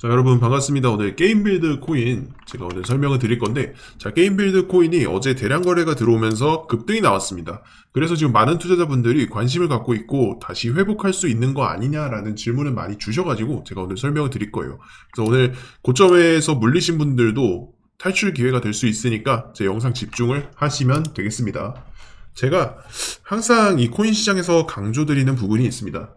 자 여러분 반갑습니다. 오늘 게임빌드 코인 제가 오늘 설명을 드릴 건데 자 게임빌드 코인이 어제 대량 거래가 들어오면서 급등이 나왔습니다. 그래서 지금 많은 투자자분들이 관심을 갖고 있고 다시 회복할 수 있는 거 아니냐라는 질문을 많이 주셔가지고 제가 오늘 설명을 드릴 거예요. 그래서 오늘 고점에서 물리신 분들도 탈출 기회가 될 수 있으니까 제 영상 집중을 하시면 되겠습니다. 제가 항상 이 코인 시장에서 강조드리는 부분이 있습니다.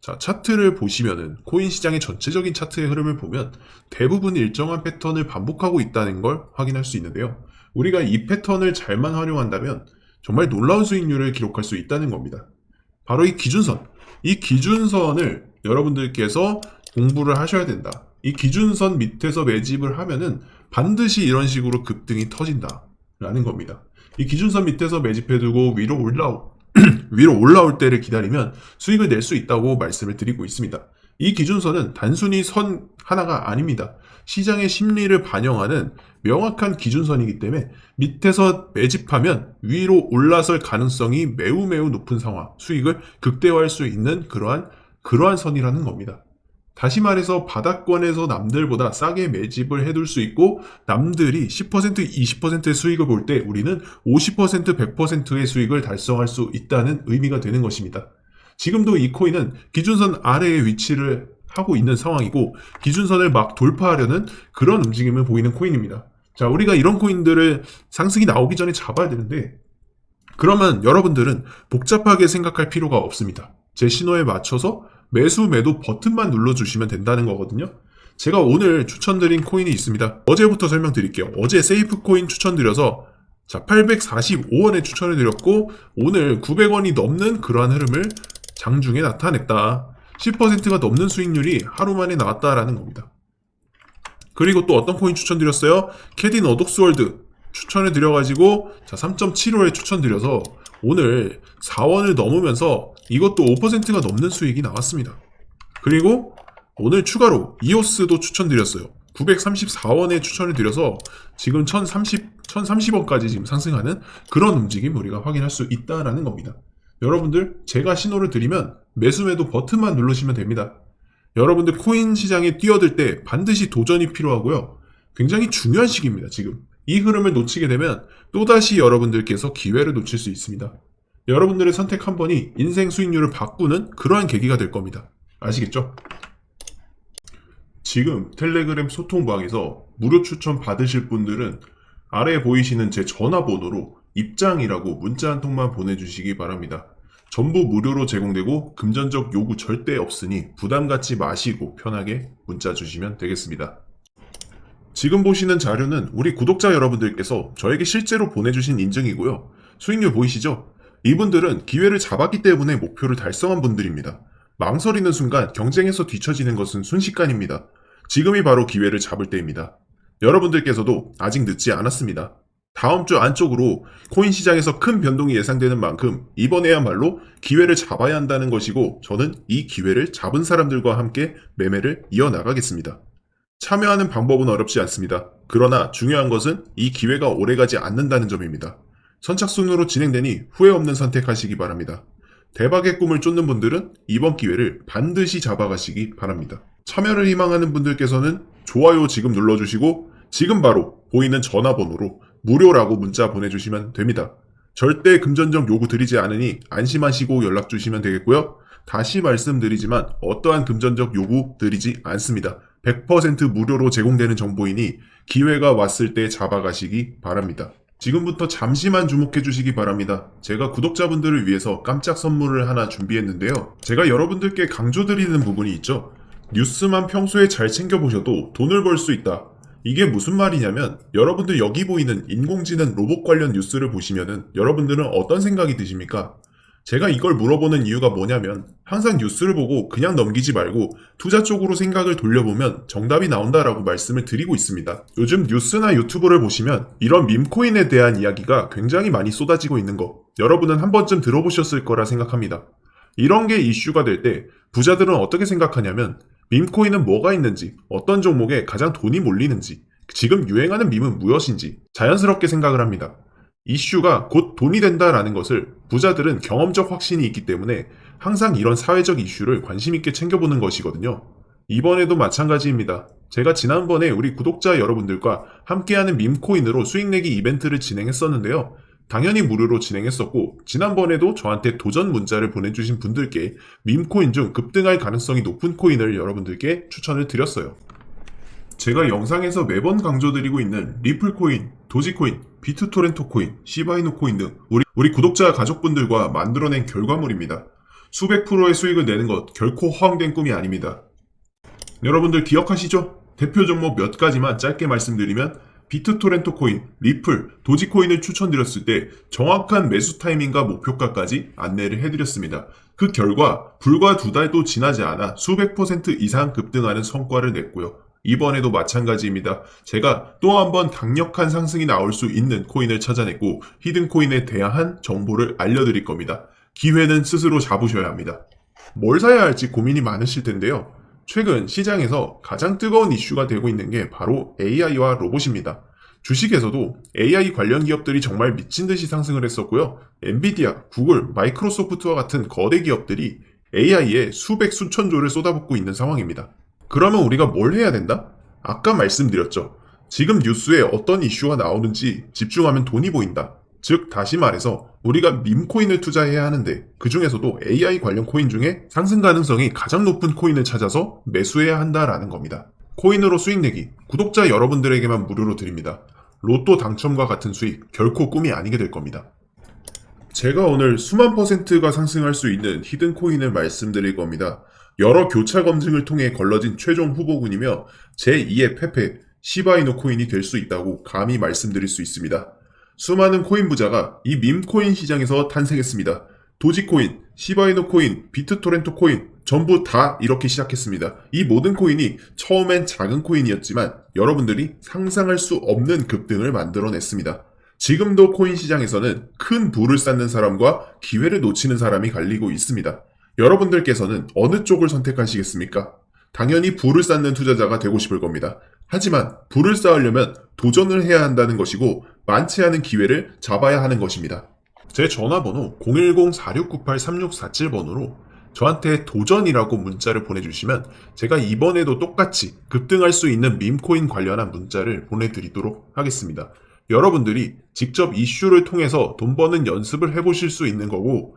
자, 차트를 보시면은 코인 시장의 전체적인 차트의 흐름을 보면 대부분 일정한 패턴을 반복하고 있다는 걸 확인할 수 있는데요. 우리가 이 패턴을 잘만 활용한다면 정말 놀라운 수익률을 기록할 수 있다는 겁니다. 바로 이 기준선. 이 기준선을 여러분들께서 공부를 하셔야 된다. 이 기준선 밑에서 매집을 하면은 반드시 이런 식으로 급등이 터진다. 라는 겁니다. 이 기준선 밑에서 매집해두고 위로 올라오, 위로 올라올 때를 기다리면 수익을 낼 수 있다고 말씀을 드리고 있습니다. 이 기준선은 단순히 선 하나가 아닙니다. 시장의 심리를 반영하는 명확한 기준선이기 때문에 밑에서 매집하면 위로 올라설 가능성이 매우 매우 높은 상황, 수익을 극대화할 수 있는 그러한 그러한 선이라는 겁니다. 다시 말해서 바닥권에서 남들보다 싸게 매집을 해둘 수 있고 남들이 10% 20%의 수익을 볼 때 우리는 50% 100%의 수익을 달성할 수 있다는 의미가 되는 것입니다. 지금도 이 코인은 기준선 아래에 위치를 하고 있는 상황이고 기준선을 막 돌파하려는 그런 움직임을 보이는 코인입니다. 자, 우리가 이런 코인들을 상승이 나오기 전에 잡아야 되는데 그러면 여러분들은 복잡하게 생각할 필요가 없습니다. 제 신호에 맞춰서 매수 매도 버튼만 눌러주시면 된다는 거거든요. 제가 오늘 추천드린 코인이 있습니다. 어제부터 설명드릴게요. 어제 세이프 코인 추천드려서 자 845원에 추천을 드렸고 오늘 900원이 넘는 그러한 흐름을 장중에 나타냈다. 10%가 넘는 수익률이 하루 만에 나왔다라는 겁니다. 그리고 또 어떤 코인 추천드렸어요? 캐딘 어독스월드 추천을 드려가지고 자 3.75에 추천드려서 오늘 4원을 넘으면서 이것도 5%가 넘는 수익이 나왔습니다. 그리고 오늘 추가로 이오스도 추천드렸어요. 934원에 추천을 드려서 지금 1030, 1030원까지 지금 상승하는 그런 움직임 우리가 확인할 수 있다라는 겁니다. 여러분들 제가 신호를 드리면 매수매도 버튼만 누르시면 됩니다. 여러분들 코인 시장에 뛰어들 때 반드시 도전이 필요하고요. 굉장히 중요한 시기입니다, 지금. 이 흐름을 놓치게 되면 또다시 여러분들께서 기회를 놓칠 수 있습니다. 여러분들의 선택 한 번이 인생 수익률을 바꾸는 그러한 계기가 될 겁니다. 아시겠죠? 지금 텔레그램 소통방에서 무료 추천 받으실 분들은 아래에 보이시는 제 전화번호로 입장이라고 문자 한 통만 보내주시기 바랍니다. 전부 무료로 제공되고 금전적 요구 절대 없으니 부담 갖지 마시고 편하게 문자 주시면 되겠습니다. 지금 보시는 자료는 우리 구독자 여러분들께서 저에게 실제로 보내주신 인증이고요. 수익률 보이시죠? 이분들은 기회를 잡았기 때문에 목표를 달성한 분들입니다. 망설이는 순간 경쟁에서 뒤처지는 것은 순식간입니다. 지금이 바로 기회를 잡을 때입니다. 여러분들께서도 아직 늦지 않았습니다. 다음 주 안쪽으로 코인 시장에서 큰 변동이 예상되는 만큼 이번에야말로 기회를 잡아야 한다는 것이고 저는 이 기회를 잡은 사람들과 함께 매매를 이어나가겠습니다. 참여하는 방법은 어렵지 않습니다. 그러나 중요한 것은 이 기회가 오래가지 않는다는 점입니다. 선착순으로 진행되니 후회 없는 선택하시기 바랍니다. 대박의 꿈을 쫓는 분들은 이번 기회를 반드시 잡아가시기 바랍니다. 참여를 희망하는 분들께서는 좋아요 지금 눌러주시고 지금 바로 보이는 전화번호로 무료라고 문자 보내주시면 됩니다. 절대 금전적 요구 드리지 않으니 안심하시고 연락 주시면 되겠고요. 다시 말씀드리지만 어떠한 금전적 요구 드리지 않습니다. 100% 무료로 제공되는 정보이니 기회가 왔을 때 잡아가시기 바랍니다. 지금부터 잠시만 주목해 주시기 바랍니다. 제가 구독자분들을 위해서 깜짝 선물을 하나 준비했는데요. 제가 여러분들께 강조드리는 부분이 있죠. 뉴스만 평소에 잘 챙겨보셔도 돈을 벌 수 있다. 이게 무슨 말이냐면 여러분들 여기 보이는 인공지능 로봇 관련 뉴스를 보시면은 여러분들은 어떤 생각이 드십니까? 제가 이걸 물어보는 이유가 뭐냐면 항상 뉴스를 보고 그냥 넘기지 말고 투자 쪽으로 생각을 돌려보면 정답이 나온다라고 말씀을 드리고 있습니다. 요즘 뉴스나 유튜브를 보시면 이런 밈코인에 대한 이야기가 굉장히 많이 쏟아지고 있는 거 여러분은 한 번쯤 들어보셨을 거라 생각합니다. 이런 게 이슈가 될 때 부자들은 어떻게 생각하냐면 밈코인은 뭐가 있는지, 어떤 종목에 가장 돈이 몰리는지, 지금 유행하는 밈은 무엇인지 자연스럽게 생각을 합니다. 이슈가 곧 돈이 된다라는 것을 부자들은 경험적 확신이 있기 때문에 항상 이런 사회적 이슈를 관심있게 챙겨보는 것이거든요. 이번에도 마찬가지입니다. 제가 지난번에 우리 구독자 여러분들과 함께하는 밈코인으로 수익 내기 이벤트를 진행했었는데요. 당연히 무료로 진행했었고, 지난번에도 저한테 도전 문자를 보내주신 분들께 밈코인 중 급등할 가능성이 높은 코인을 여러분들께 추천을 드렸어요. 제가 영상에서 매번 강조드리고 있는 리플코인, 도지코인, 비트토렌토 코인, 시바이노 코인 등 우리, 우리 구독자 가족분들과 만들어낸 결과물입니다. 수백 프로의 수익을 내는 것 결코 허황된 꿈이 아닙니다. 여러분들 기억하시죠? 대표 종목 몇 가지만 짧게 말씀드리면 비트토렌토 코인, 리플, 도지코인을 추천드렸을 때 정확한 매수 타이밍과 목표가까지 안내를 해드렸습니다. 그 결과 불과 두 달도 지나지 않아 수백 퍼센트 이상 급등하는 성과를 냈고요. 이번에도 마찬가지입니다. 제가 또 한 번 강력한 상승이 나올 수 있는 코인을 찾아냈고 히든 코인에 대한 정보를 알려드릴 겁니다. 기회는 스스로 잡으셔야 합니다. 뭘 사야 할지 고민이 많으실 텐데요. 최근 시장에서 가장 뜨거운 이슈가 되고 있는 게 바로 AI와 로봇입니다. 주식에서도 AI 관련 기업들이 정말 미친 듯이 상승을 했었고요. 엔비디아, 구글, 마이크로소프트와 같은 거대 기업들이 AI에 수백 수천조를 쏟아붓고 있는 상황입니다. 그러면 우리가 뭘 해야 된다? 아까 말씀드렸죠. 지금 뉴스에 어떤 이슈가 나오는지 집중하면 돈이 보인다. 즉, 다시 말해서 우리가 밈코인을 투자해야 하는데 그 중에서도 AI 관련 코인 중에 상승 가능성이 가장 높은 코인을 찾아서 매수해야 한다라는 겁니다. 코인으로 수익 내기, 구독자 여러분들에게만 무료로 드립니다. 로또 당첨과 같은 수익 결코 꿈이 아니게 될 겁니다. 제가 오늘 수만 퍼센트가 상승할 수 있는 히든 코인을 말씀드릴 겁니다. 여러 교차 검증을 통해 걸러진 최종 후보군이며 제2의 페페, 시바이노 코인이 될 수 있다고 감히 말씀드릴 수 있습니다. 수많은 코인 부자가 이 밈코인 시장에서 탄생했습니다. 도지코인, 시바이노 코인, 비트토렌토 코인 전부 다 이렇게 시작했습니다. 이 모든 코인이 처음엔 작은 코인이었지만 여러분들이 상상할 수 없는 급등을 만들어냈습니다. 지금도 코인 시장에서는 큰 부를 쌓는 사람과 기회를 놓치는 사람이 갈리고 있습니다. 여러분들께서는 어느 쪽을 선택하시겠습니까? 당연히 부를 쌓는 투자자가 되고 싶을 겁니다. 하지만 부를 쌓으려면 도전을 해야 한다는 것이고 많지 않은 기회를 잡아야 하는 것입니다. 제 전화번호 010-4698-3647번으로 저한테 도전이라고 문자를 보내주시면 제가 이번에도 똑같이 급등할 수 있는 밈코인 관련한 문자를 보내드리도록 하겠습니다. 여러분들이 직접 이슈를 통해서 돈 버는 연습을 해보실 수 있는 거고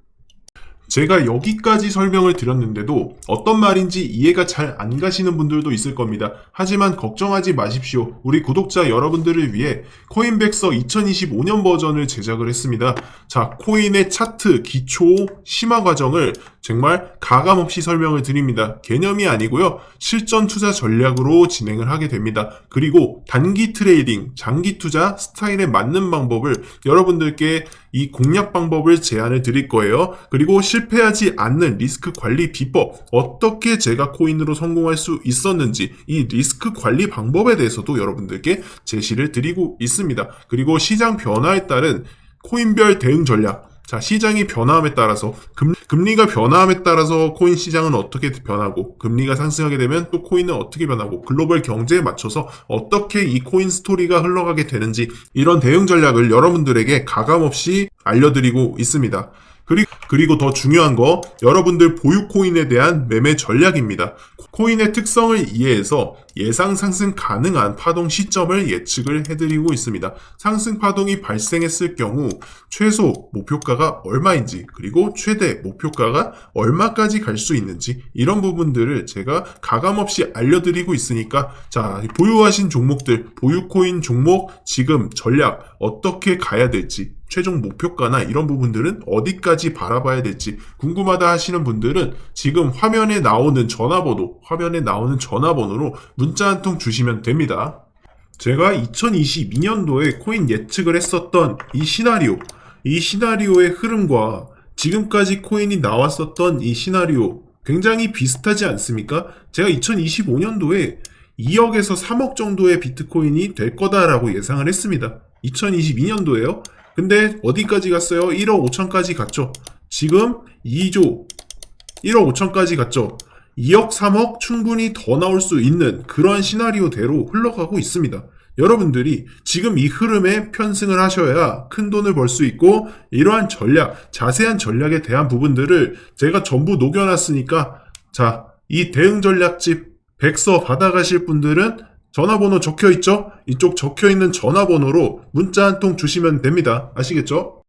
제가 여기까지 설명을 드렸는데도 어떤 말인지 이해가 잘 안 가시는 분들도 있을 겁니다. 하지만 걱정하지 마십시오. 우리 구독자 여러분들을 위해 코인백서 2025년 버전을 제작을 했습니다. 자, 코인의 차트, 기초, 심화 과정을 정말 가감없이 설명을 드립니다. 개념이 아니고요. 실전 투자 전략으로 진행을 하게 됩니다. 그리고 단기 트레이딩, 장기 투자 스타일에 맞는 방법을 여러분들께 이 공략 방법을 제안을 드릴 거예요. 그리고 실 패하지 않는 리스크 관리 비법, 어떻게 제가 코인으로 성공할 수 있었는지 이 리스크 관리 방법에 대해서도 여러분들께 제시를 드리고 있습니다. 그리고 시장 변화에 따른 코인별 대응 전략, 자, 시장이 변화함에 따라서 금, 금리가 변화함에 따라서 코인 시장은 어떻게 변하고 금리가 상승하게 되면 또 코인은 어떻게 변하고 글로벌 경제에 맞춰서 어떻게 이 코인 스토리가 흘러가게 되는지 이런 대응 전략을 여러분들에게 가감없이 알려드리고 있습니다. 그리고, 그리고 더 중요한 거 여러분들 보유 코인에 대한 매매 전략입니다. 코인의 특성을 이해해서 예상 상승 가능한 파동 시점을 예측을 해드리고 있습니다. 상승 파동이 발생했을 경우 최소 목표가가 얼마인지 그리고 최대 목표가가 얼마까지 갈 수 있는지 이런 부분들을 제가 가감없이 알려드리고 있으니까 자 보유하신 종목들 보유 코인 종목 지금 전략 어떻게 가야 될지 최종 목표가나 이런 부분들은 어디까지 바라봐야 될지 궁금하다 하시는 분들은 지금 화면에 나오는 전화번호, 화면에 나오는 전화번호로 문자 한 통 주시면 됩니다. 제가 2022년도에 코인 예측을 했었던 이 시나리오, 이 시나리오의 흐름과 지금까지 코인이 나왔었던 이 시나리오 굉장히 비슷하지 않습니까? 제가 2025년도에 2억에서 3억 정도의 비트코인이 될 거다라고 예상을 했습니다. 2022년도에요. 근데 어디까지 갔어요? 1억 5천까지 갔죠. 지금 2조 1억 5천까지 갔죠. 2억, 3억 충분히 더 나올 수 있는 그러한 시나리오대로 흘러가고 있습니다. 여러분들이 지금 이 흐름에 편승을 하셔야 큰 돈을 벌 수 있고 이러한 전략, 자세한 전략에 대한 부분들을 제가 전부 녹여놨으니까 자, 이 대응 전략집 백서 받아가실 분들은 전화번호 적혀 있죠? 이쪽 적혀 있는 전화번호로 문자 한 통 주시면 됩니다. 아시겠죠?